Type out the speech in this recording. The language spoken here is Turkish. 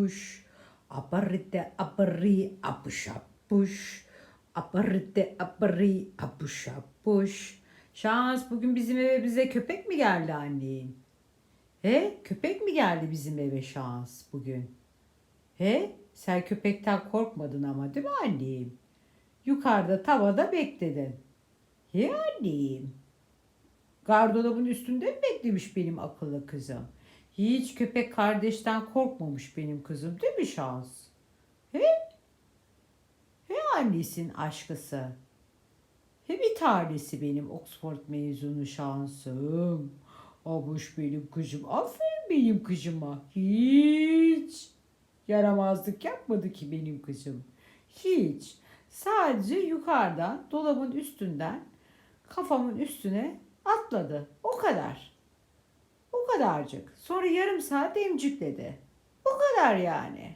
puş. Aparite apari apuşa puş. Aparite apari apuşa puş. Şans bugün bizim eve bize köpek mi geldi anneyin? He? Köpek mi geldi bizim eve şans bugün? He? Sen köpekten korkmadın ama değil mi annem? Yukarıda tavada bekledin. He annem? Gardırobun üstünde mi beklemiş benim akıllı kızım? Hiç köpek kardeşten korkmamış benim kızım değil mi Şans? He? He annesin aşkısı. He bir tanesi benim Oxford mezunu şansım. Abuş benim kızım. Aferin benim kızıma. Hiç yaramazlık yapmadı ki benim kızım. Hiç. Sadece yukarıdan dolabın üstünden kafamın üstüne atladı. O kadar. Kadarcık. Sonra yarım saat emcikledi. O kadar yani.